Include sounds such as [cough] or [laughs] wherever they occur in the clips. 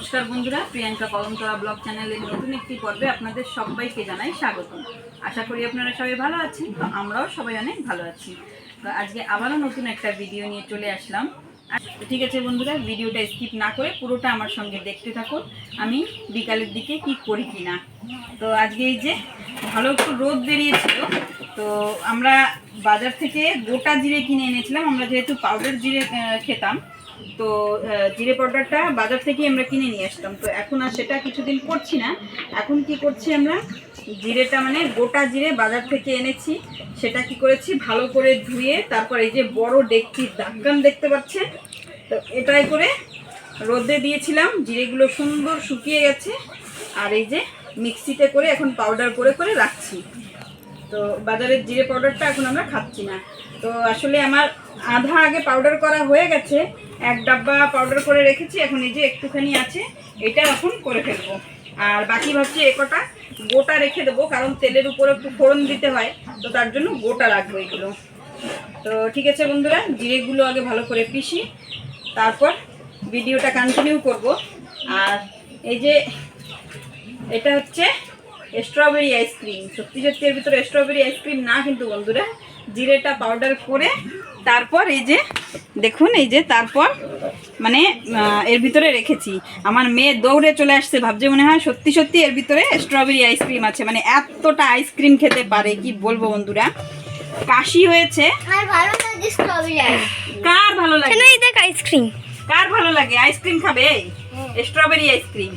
নমস্কার বন্ধুরা, প্রিয়াঙ্কা কলমতলা ব্লগ চ্যানেলের নতুন একটি পর্বে আপনাদের সবাইকে জানাই স্বাগত। আশা করি আপনারা সবাই ভালো আছেন, তো আমরাও সবাই অনেক ভালো আছি। তো আজকে আবারও নতুন একটা ভিডিও নিয়ে চলে আসলাম। ঠিক আছে বন্ধুরা ভিডিওটা স্কিপ না করে পুরোটা আমার সঙ্গে দেখতে থাকুন, আমি বিকালের দিকে কি করি কি না তো আজকে এই যে ভালো একটু রোদ বেরিয়েছিল, তো আমরা বাজার থেকে গোটা জিরে কিনে এনেছিলাম, আমরা যেহেতু পাউডার জিরে খেতাম তো জিরে পাউডারটা বাজার থেকে আমরা কিনে নিয়ে আসতাম। তো এখন আর সেটা কিছুদিন করছি না। এখন কি করছি আমরা? জিরেটা মানে গোটা জিরে বাজার থেকে এনেছি। সেটা কি করেছি? ভালো করে ধুয়ে তারপর এই যে বড় ডেকচির দাগগান দেখতে পাচ্ছেন? তো এটাই করে রোদে দিয়েছিলাম। জিরেগুলো সুন্দর শুকিয়ে গেছে। আর এই যে মিক্সিতে করে এখন পাউডার করে করে রাখছি। তো বাজারের জিরে পাউডারটা এখন আমরা খাচ্ছি না। তো আসলে আমার আধা আগে পাউডার করা হয়ে গেছে। এক ডাব্বা পাউডার করে রেখেছি, এখন এই যে একটুখানি আছে, এটা এখন করে ফেলব। আর বাকি ভাবছি একটা গোটা রেখে দেবো, কারণ তেলের উপরে একটু ফোড়ন দিতে হয়, তো তার জন্য গোটা রাখব এগুলো। তো ঠিক আছে বন্ধুরা, জিরেগুলো আগে ভালো করে পিষি, তারপর ভিডিওটা কন্টিনিউ করব। আর এই যে এটা হচ্ছে স্ট্রবেরি আইসক্রিম সত্যি সত্যি এর ভিতরে স্ট্রবেরি আইসক্রিম না কিন্তু বন্ধুরা, জিরেটা পাউডার করে তারপর এই যে দেখুন এই যে তারপর মানে এর ভিতরে রেখেছি। আমার মেয়ে দৌড়ে চলে আসছে ভাবছে মনে হয় সত্যি সত্যি এর ভিতরে স্ট্রবেরি আইসক্রিম আছে। মানে এতটা আইসক্রিম খেতে পারে কি বলব বন্ধুরা? কাশি হয়েছে। আমার ভালো লাগে কার ভালো লাগে? কেন এই দেখ আইসক্রিম কার ভালো লাগে? আইসক্রিম খাবে? স্ট্রবেরি আইসক্রিম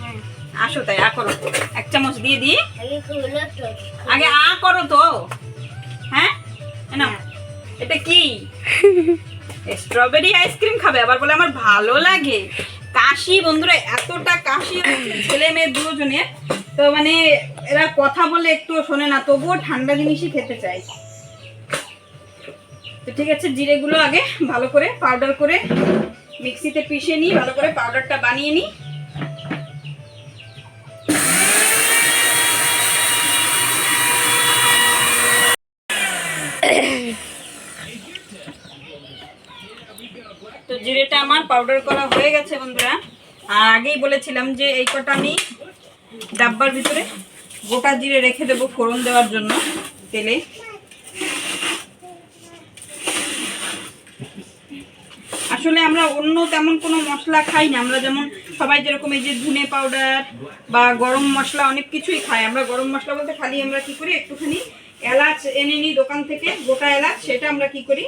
আসো তাই আ করো। এক চামচ দিয়ে দিই। আগে আ করো তো। হ্যাঁ? এ নাও। এটা কি? স্ট্রবেরি আইসক্রিম খাবে, আবার বলে আমার ভালো লাগে। কাশি, বন্ধুরা, এতটা কাশি ছেলে মেয়ে দুজনের তো মানে এরা কথা বলে একটু শোনে না, তবুও ঠান্ডা জিনিসই খেতে চায়। তো ঠিক আছে, জিরেগুলো আগে ভালো করে পাউডার করে মিক্সিতে পিষে নিই, ভালো করে পাউডারটা বানিয়ে নিই তো জিরেটা আমার পাউডার করা হয়ে গেছে বন্ধুরা। আর আগেই বলেছিলাম যে এই কটা আমি ডাব্বার ভিতরে গোটা জিরে রেখে দেবো ফোড়ন দেওয়ার জন্য তেলে। আসলে আমরা অন্য তেমন কোনো মশলা খাই না। আমরা যেমন সবাই যেরকম এই যে ধুনে পাউডার বা গরম মশলা অনেক কিছুই খাই। আমরা গরম মশলা বলতে খালি আমরা কি করি? একটুখানি এলাচ এনে নিই দোকান থেকে গোটা এলাচ সেটা আমরা কি করি?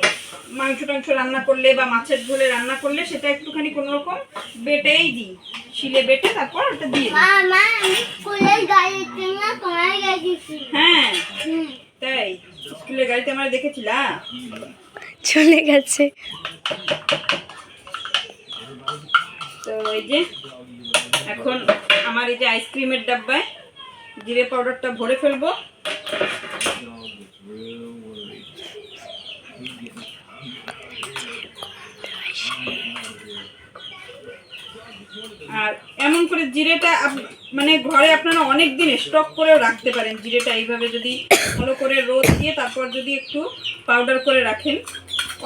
মাংস টাংস রান্না করলে বা মাছের ঝোলে রান্না করলে সেটা একটুখানি কোনো রকম বেটেই দিই। শিলে বেটে তারপর ওটা দিয়ে হ্যাঁ তাই। স্কুলের গাড়িতে আমরা দেখেছিলাম চলে গেছে। তো এই যে এখন আমার এই যে আইসক্রিমের ডাব্বায় জিরে পাউডারটা ভরে ফেলব। আর এমন করে জিরেটা মানে ঘরে আপনারা অনেক দিন স্টক করেও রাখতে পারেন জিরেটা এইভাবে যদি ভালো করে রোদ দিয়ে তারপর যদি একটু পাউডার করে রাখেন।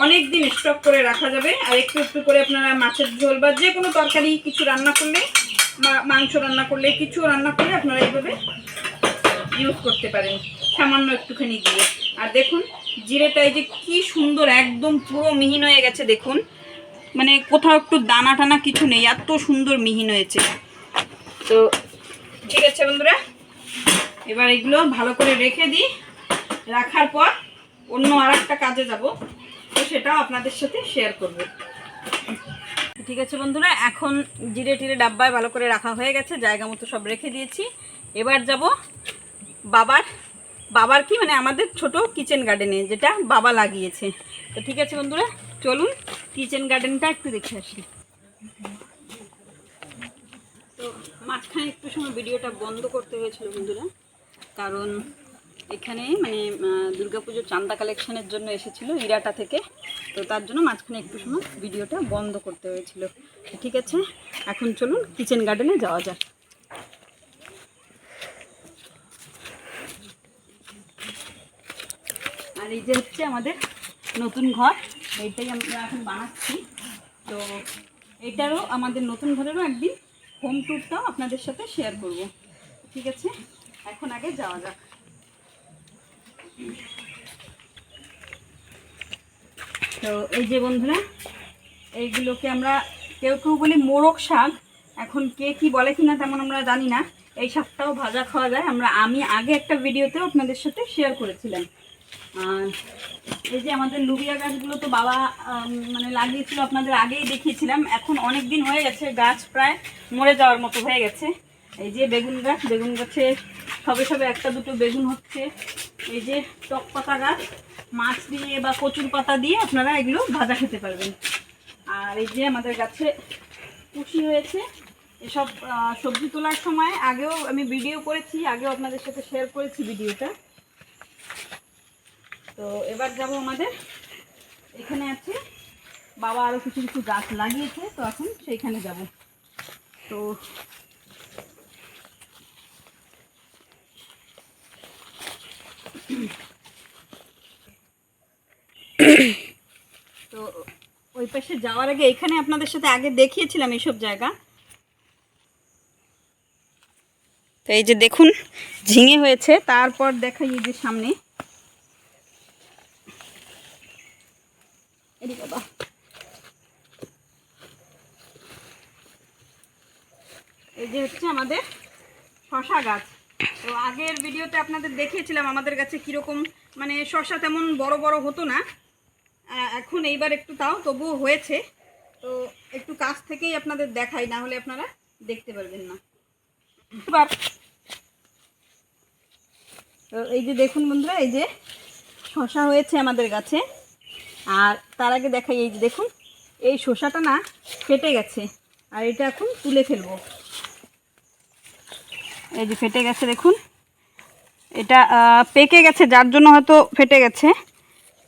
অনেক দিন স্টক করে রাখা যাবে। আর একটু একটু করে আপনারা মাছের ঝোল বা যে কোনো তরকারি কিছু রান্না করলে মাংস রান্না করলে, কিছু রান্না করলে আপনারা এইভাবে ইউজ করতে পারেন। সামান্য একটুখানি দিয়ে। আর দেখুন, জিরেটা এই যে কি সুন্দর, একদম পুরো মিহিন হয়ে গেছে, দেখুন। মানে কোথাও একটু দানা টানা কিছু নেই, এত সুন্দর মিহিন হয়েছে। তো ঠিক আছে বন্ধুরা, এবার এগুলো ভালো করে রেখে দিই। রাখার পর অন্য আর একটা কাজে যাব। তো সেটাও আপনাদের সাথে শেয়ার করব। ঠিক আছে বন্ধুরা, এখন জিরে টিরে ডাব্বায় ভালো করে রাখা হয়ে গেছে, জায়গা মতো সব রেখে দিয়েছি। এবার যাব বাবার বাবার কি মানে আমাদের ছোট কিচেন গার্ডেনে যেটা বাবা লাগিয়েছে। তো ঠিক আছে বন্ধুরা, চলুন কিচেন গার্ডেনটা একটু দেখে আসি। তো মাঝখানে একটু সময় ভিডিওটা বন্ধ করতে হয়েছিল বন্ধুরা, কারণ এখানে মানে দুর্গাপুজোর চান্দা কালেকশনের জন্য এসেছিল ইরাটা থেকে। তো তার জন্য মাঝখানে একটু সময় ভিডিওটা বন্ধ করতে হয়েছিল। ঠিক আছে, এখন চলুন কিচেন গার্ডেনে যাওয়া যাক আর এই যে হচ্ছে আমাদের নতুন ঘর, এইটাই আমরা এখন বানাচ্ছি। তো এটারও আমাদের নতুন ঘরেরও একদিন হোম ট্যুরটাও আপনাদের সাথে শেয়ার করব। ঠিক আছে? এখন আগে যাওয়া যাক। তো এই যে বন্ধুরা, এইগুলোকে আমরা কেউ কেউ বলি মোরগ শাক। এখন কে কি বলে কিনা তেমন আমরা জানি না। এই শাকটাও ভাজা খাওয়া যায়। আমরা আমি আগে একটা ভিডিওতেও আপনাদের সাথে শেয়ার করেছিলাম। এই যে আমাদের লুবিয়া গাছগুলো তো বাবা মানে লাগিয়েছিল আপনাদের আগেই দেখিয়েছিলাম। এখন অনেক দিন হয়ে গেছে, গাছ প্রায় মরে যাওয়ার মতো হয়ে গেছে। এই যে বেগুন গাছ, বেগুন গাছে সবে সবে একটা দুটো বেগুন হচ্ছে। এই যে টক পাতা গাছ, মাছ দিয়ে বা কচুর পাতা দিয়ে আপনারা এগুলো ভাজা খেতে পারবেন। আর এই যে আমাদের গাছে কুশি হয়েছে, এসব সবজি তোলার সময় আগেও আমি ভিডিও করেছি, আগেও আপনাদের সাথে শেয়ার করেছি ভিডিওটা। তো এবার যাব আমাদের। এখানে আছে, বাবা আরও কিছু কিছু গাছ লাগিয়েছে, তো এখন সেইখানে যাব। তো তো ওই পাশে যাওয়ার আগে এখানে আপনাদের সাথে আগে দেখিয়েছিলাম এইসব জায়গা। তো এই যে দেখুন, ঝিঙে হয়েছে, তারপর দেখাই এই যে সামনে। এদিকে বাবা এই যে হচ্ছে আমাদের শশা গাছ। তো আগের ভিডিওতে আপনাদের দেখিয়েছিলাম আমাদের কাছে কীরকম মানে শশা তেমন বড় বড় হতো না। এখন এইবার একটু তাও তবুও হয়েছে। তো একটু কাছ থেকেই আপনাদের দেখাই, না হলে আপনারা দেখতে পারবেন না। এবার, তো এই যে দেখুন বন্ধুরা, এই যে শশা হয়েছে আমাদের গাছে। আর তার আগে দেখাই এই যে দেখুন, এই শসাটা না ফেটে গেছে। আর এটা এখন তুলে ফেলব। এই যে ফেটে গেছে দেখুন। এটা পেকে গেছে, যার জন্য হয়তো ফেটে গেছে।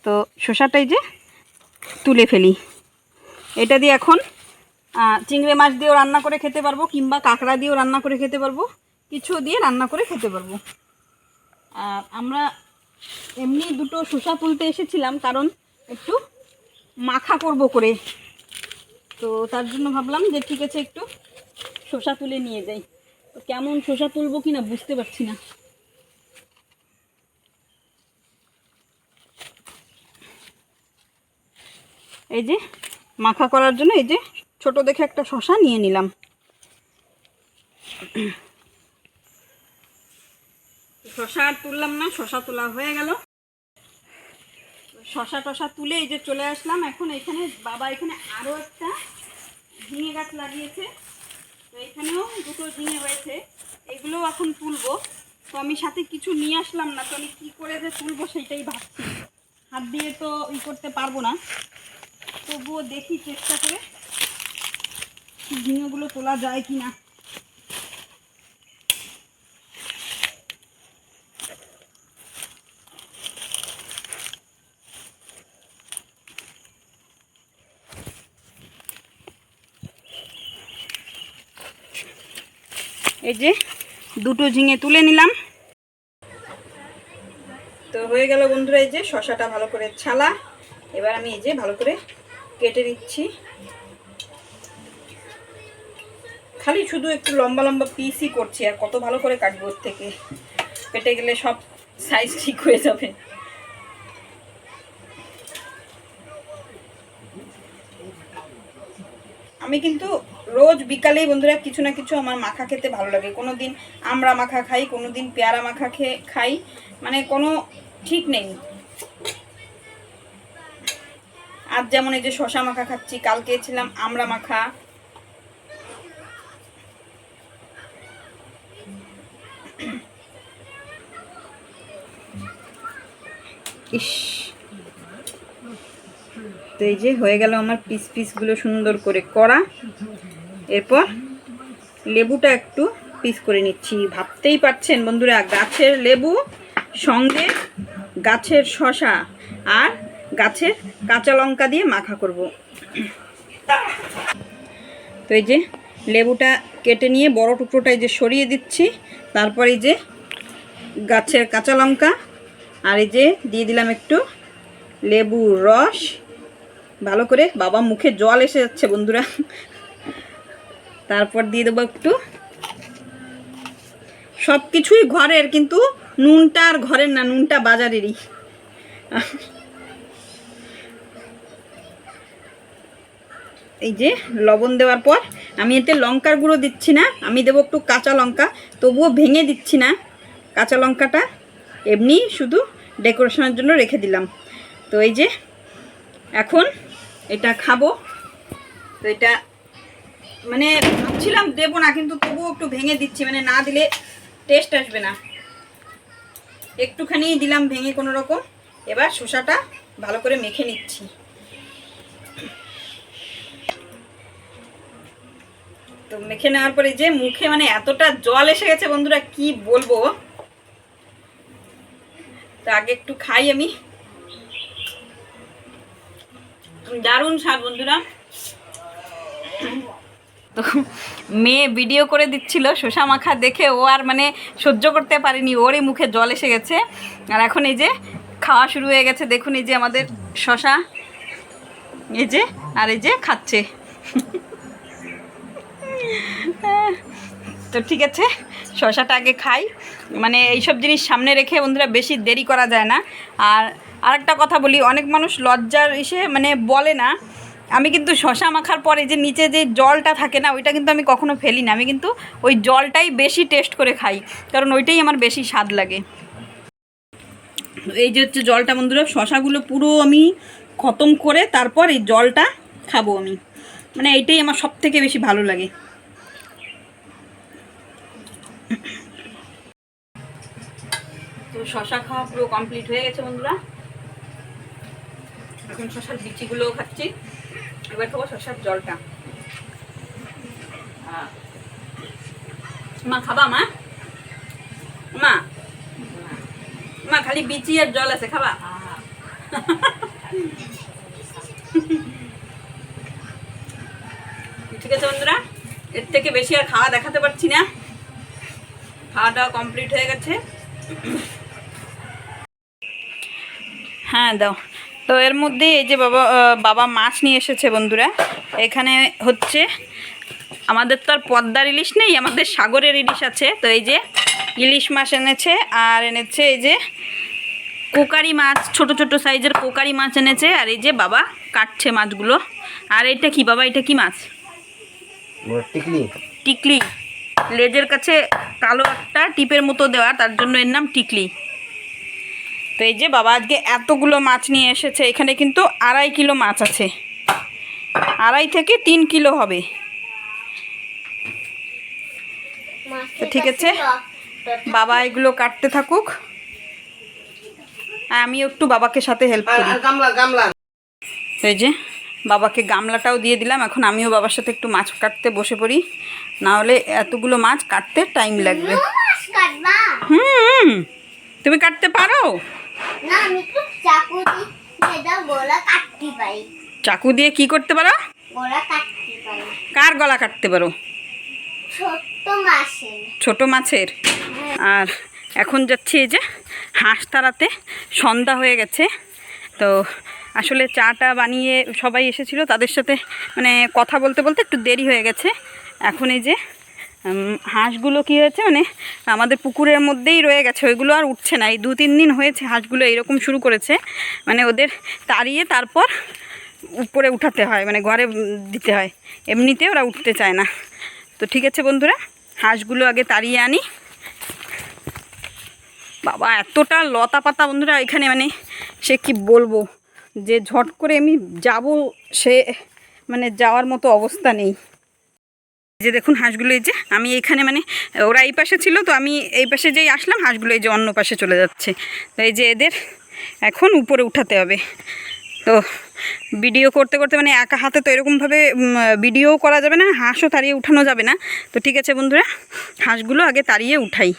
তো শসাটাই যে তুলে ফেলি। এটা দিয়ে এখন চিংড়ি মাছ দিয়েও রান্না করে খেতে পারব, কিংবা কাঁকড়া দিয়েও রান্না করে খেতে পারব। কিছু দিয়ে রান্না করে খেতে পারব। আর আমরা এমনি দুটো শসা তুলতে এসেছিলাম, কারণ একটু মাখা করব করে। তো তার জন্য ভাবলাম যে ঠিক আছে একটু শসা তুলে নিয়ে যাই। তো কেমন শসা তুলবো কি না বুঝতে পারছি না। এই যে মাখা করার জন্য এই যে ছোট দেখে একটা শশা নিয়ে নিলাম। শশা আর তুললাম না শশা তোলা হয়ে গেল। শশা টশা তুলে এই যে চলে আসলাম। এখন এখানে বাবা এখানে আরও একটা ঝিঙে গাছ লাগিয়েছে। তো এখানেও দুটো ঝিঙে হয়েছে। এগুলো এখন তুলবো। তো আমি সাথে কিছু নিয়ে আসলাম না, তো আমি কী করে যে তুলবো সেটাই ভাবছি। হাত দিয়ে তো ই করতে পারব না। তবুও দেখি চেষ্টা করে ঝিঙেগুলো তোলা যায় কি না এই যে দুটো ঝিঙে তুলে নিলাম। তো হয়ে গেল বন্ধুরা, এই যে শশাটা ভালো করে ছালা। এবার আমি এই যে ভালো করে কেটে দিচ্ছি খালি শুধু একটু লম্বা লম্বা পিসই করছি, আর কত ভালো করে কাটবো ওর থেকে। কেটে গেলে সব সাইজ ঠিক হয়ে যাবে। আমি কিন্তু রোজ বিকালেই বন্ধুরা কিছু না কিছু আমার মাখা খেতে ভালো লাগে। কোনো দিন আমড়া মাখা খাই কোনো দিন পেয়ারা মাখা খেয়ে খাই মানে কোনো ঠিক নেই। আজ যেমন এই যে শশা মাখা খাচ্ছি, কালকে ছিলাম আমড়া মাখা। ইস। তো এই যে হয়ে গেল আমার পিস পিসগুলো সুন্দর করে করা। এরপর লেবুটা একটু পিস করে নিচ্ছি। ভাবতেই পারছেন বন্ধুরা, গাছের লেবু সঙ্গে গাছের শশা আর গাছের কাঁচা লঙ্কা দিয়ে মাখা করব। তো এই যে লেবুটা কেটে নিয়ে বড় টুকরোটা এই যে সরিয়ে দিচ্ছি, তারপর এই যে গাছের কাঁচা লঙ্কা আর এই যে দিয়ে দিলাম একটু লেবুর রস। ভালো করে বাবা মুখে জল এসে যাচ্ছে বন্ধুরা। তারপর দিয়ে দেবো একটু। সব কিছুই ঘরের, কিন্তু নুনটা আর ঘরের না, নুনটা বাজারেরই। এই যে লবণ দেওয়ার পর, আমি এতে লঙ্কার গুঁড়ো দিচ্ছি না, আমি দেবো একটু কাঁচা লঙ্কা, তবুও ভেঙে দিচ্ছি না। কাঁচা লঙ্কাটা এমনি শুধু ডেকোরেশনের জন্য রেখে দিলাম। তো এই যে এখন এটা খাব। তো এটা মানে ভাবছিলাম দেবো না, কিন্তু তবুও একটু ভেঙে দিচ্ছি মানে না দিলে টেস্ট আসবে না। একটুখানি দিলাম ভেঙে কোনো রকম, এবার শসাটা ভালো করে মেখে নিচ্ছি। তো মেখে নেওয়ার পরে যে মুখে মানে এতটা জল এসে গেছে বন্ধুরা, কি বলব? তো আগে একটু খাই আমি। দারুণ স্বাদ বন্ধুরা। তো মেয়ে ভিডিও করে দিচ্ছিল শসা মাখা দেখে ও আর মানে সহ্য করতে পারেনি, ওরই মুখে জল এসে গেছে। আর এখন এই যে খাওয়া শুরু হয়ে গেছে, দেখুন এই যে আমাদের শশা, এই যে, আর এই যে খাচ্ছে। তো ঠিক আছে, শশাটা আগে খাই। মানে এইসব জিনিস সামনে রেখে বন্ধুরা বেশি দেরি করা যায় না। আর আরেকটা কথা বলি, অনেক মানুষ লজ্জার ইসে মানে বলে না আমি কিন্তু শশা মাখার পরে যে নিচে যে জলটা থাকে না, ওইটা কিন্তু আমি কখনো ফেলি না আমি কিন্তু ওই জলটাই বেশি টেস্ট করে খাই, কারণ ওইটাই আমার বেশি স্বাদ লাগে। এই যে হচ্ছে জলটা বন্ধুরা, শশাগুলো পুরো আমি খতম করে তারপর এই জলটা খাব আমি। মানে এইটাই আমার সব থেকে বেশি ভালো লাগে। তো শশা খাওয়া পুরো কমপ্লিট হয়ে গেছে বন্ধুরা। এখন শশার বিচিগুলোও খাচ্ছি। এবার খাব শশার জলটা। মা, খাবা মা? মা। মা, খালি বিচি আর জল আছে, খাবা? [laughs] ঠিক আছে বন্ধুরা, এর থেকে বেশি আর খাওয়া দেখাতে পারছি না। খাওয়া দাওয়া কমপ্লিট হয়ে গেছে। হ্যাঁ দাও। তো এর মধ্যে এই যে বাবা বাবা মাছ নিয়ে এসেছে বন্ধুরা। এখানে হচ্ছে আমাদের তো আর পদ্মার ইলিশ নেই আমাদের সাগরের ইলিশ আছে। তো এই যে ইলিশ মাছ এনেছে আর এনেছে এই যে কোকারি মাছ ছোট ছোট সাইজের কোকারি মাছ এনেছে আর এই যে বাবা কাটছে মাছগুলো। আর এটা কি বাবা এটা কি মাছ? টিকলি। টিকলি। লেজের কাছে কালো একটা টিপের মতো দেওয়া তার জন্য এর নাম টিকলি। তো এই যে বাবা আজকে এতগুলো মাছ নিয়ে এসেছে এখানে কিন্তু আড়াই কিলো মাছ আছে। আড়াই থেকে তিন কিলো হবে। তো ঠিক আছে বাবা এগুলো কাটতে থাকুক। আর আমিও একটু বাবাকে সাথে হেল্প করি। আর গামলা গামলা। এই যে বাবাকে গামলাটাও দিয়ে দিলাম এখন আমিও বাবার সাথে একটু মাছ কাটতে বসে পড়ি। না হলে এতগুলো মাছ কাটতে টাইম লাগবে। মাছ হুম। তুমি কাটতে পারো? না আমি একটু চাকু দিয়ে দাও কাটতে পারি। চাকু দিয়ে কি করতে পারো? গোলা কাটতে পারি। কার গলা কাটতে পারো? ছোট্ট মাছের। ছোট মাছের? আর এখন যাচ্ছি এই যে হাঁস তাড়াতে সন্ধ্যা হয়ে গেছে। তো আসলে চাটা বানিয়ে সবাই এসেছিল তাদের সাথে মানে কথা বলতে বলতে একটু দেরি হয়ে গেছে। এখন এই যে হাঁসগুলো কি হয়েছে? মানে আমাদের পুকুরের মধ্যেই রয়ে গেছে। ওইগুলো আর উঠছে না। এই দু তিন দিন হয়েছে হাঁসগুলো এরকম শুরু করেছে। মানে ওদের তাড়িয়ে তারপর উপরে উঠাতে হয়। মানে ঘরে দিতে হয়। এমনিতে ওরা উঠতে চায় না। তো ঠিক আছে বন্ধুরা, হাঁসগুলো আগে তাড়িয়ে আনি। বাবা, এতটা লতা পাতা বন্ধুরা এখানে মানে সে কি বলব? যে ঝট করে আমি যাব, সে মানে যাওয়ার মতো অবস্থা নেই। যে দেখুন হাঁসগুলো এই যে, আমি এখানে মানে ওরা এই পাশে ছিল, তো আমি এই পাশে যেই আসলাম, হাঁসগুলো এই যে অন্য পাশে চলে যাচ্ছে। তো এই যে এদের এখন উপরে উঠাতে হবে। তো ভিডিও করতে করতে মানে একা হাতে তো এরকমভাবে ভিডিও করা যাবে না, হাঁসও তাড়িয়ে উঠানো যাবে না। তো ঠিক আছে বন্ধুরা, হাঁসগুলো আগে তাড়িয়ে উঠাই।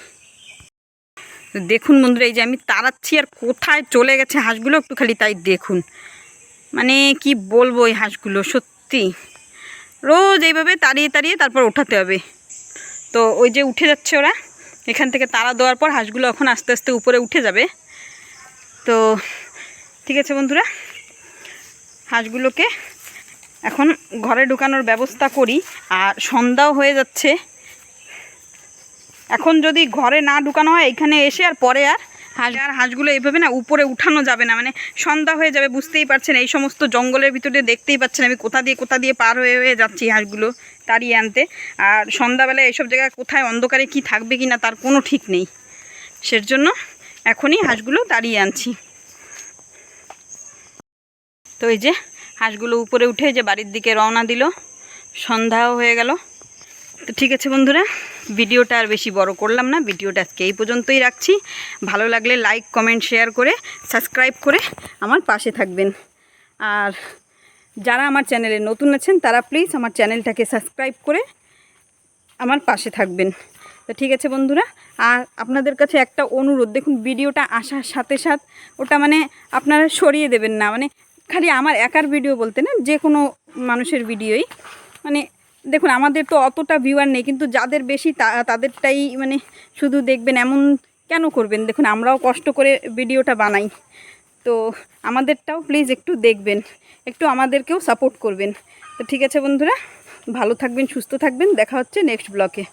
দেখুন বন্ধুরা, এই যে আমি তাড়াচ্ছি আর কোথায় চলে গেছে হাঁসগুলো, একটু খালি তাই দেখুন। মানে কি বলব এই হাঁসগুলো, সত্যি। রোজ এইভাবে তাড়িয়ে তাড়িয়ে তারপর ওঠাতে হবে। তো ওই যে উঠে যাচ্ছে ওরা, এখান থেকে তাড়া দেওয়ার পর হাঁসগুলো এখন আস্তে আস্তে উপরে উঠে যাবে। তো ঠিক আছে বন্ধুরা, হাঁসগুলোকে এখন ঘরে ঢুকানোর ব্যবস্থা করি। আর সন্ধ্যাও হয়ে যাচ্ছে। এখন যদি ঘরে না ঢুকানো হয়, এখানে এসে আর পরে আর হাঁস, আর হাঁসগুলো এইভাবে না উপরে উঠানো যাবে না মানে সন্ধ্যা হয়ে যাবে, বুঝতেই পারছেন, এই সমস্ত জঙ্গলের ভিতরে দেখতেই পাচ্ছেন, আমি কোথা দিয়ে কোথা দিয়ে পার হয়ে হয়ে যাচ্ছি হাঁসগুলো তাড়িয়ে আনতে। আর সন্ধ্যাবেলায় এইসব জায়গায় কোথায় অন্ধকারে কি থাকবে কি না, তার কোনো ঠিক নেই। সের জন্য এখনই হাঁসগুলো তাড়িয়ে আনছি। তো এই যে হাঁসগুলো উপরে উঠে যে বাড়ির দিকে রওনা দিল, সন্ধ্যাও হয়ে গেল। তো ঠিক আছে বন্ধুরা ভিডিওটা আর বেশি বড় করলাম না, ভিডিওটা আজকে এই পর্যন্তই রাখছি। ভালো লাগলে লাইক কমেন্ট শেয়ার করে সাবস্ক্রাইব করে আমার পাশে থাকবেন। আর যারা আমার চ্যানেলে নতুন আছেন, তারা প্লিজ আমার চ্যানেলটাকে সাবস্ক্রাইব করে আমার পাশে থাকবেন। তো ঠিক আছে বন্ধুরা, আর আপনাদের কাছে একটা অনুরোধ, দেখুন ভিডিওটা আসার সাথে সাথে ওটা মানে আপনারা সরিয়ে দেবেন না মানে খালি আমার একার ভিডিও বলতে না যে কোনো মানুষের ভিডিওই মানে দেখুন, আমাদের তো অতটা ভিউয়ার নেই, কিন্তু যাদের বেশি তাদেরটাই মানে শুধু দেখবেন, এমন কেন করবেন? দেখুন, আমরাও কষ্ট করে ভিডিওটা বানাই। তো আমাদেরটাও প্লিজ একটু দেখবেন, একটু আমাদেরকেও সাপোর্ট করবেন। তো ঠিক আছে বন্ধুরা, ভালো থাকবেন, সুস্থ থাকবেন, দেখা হচ্ছে নেক্সট ব্লকে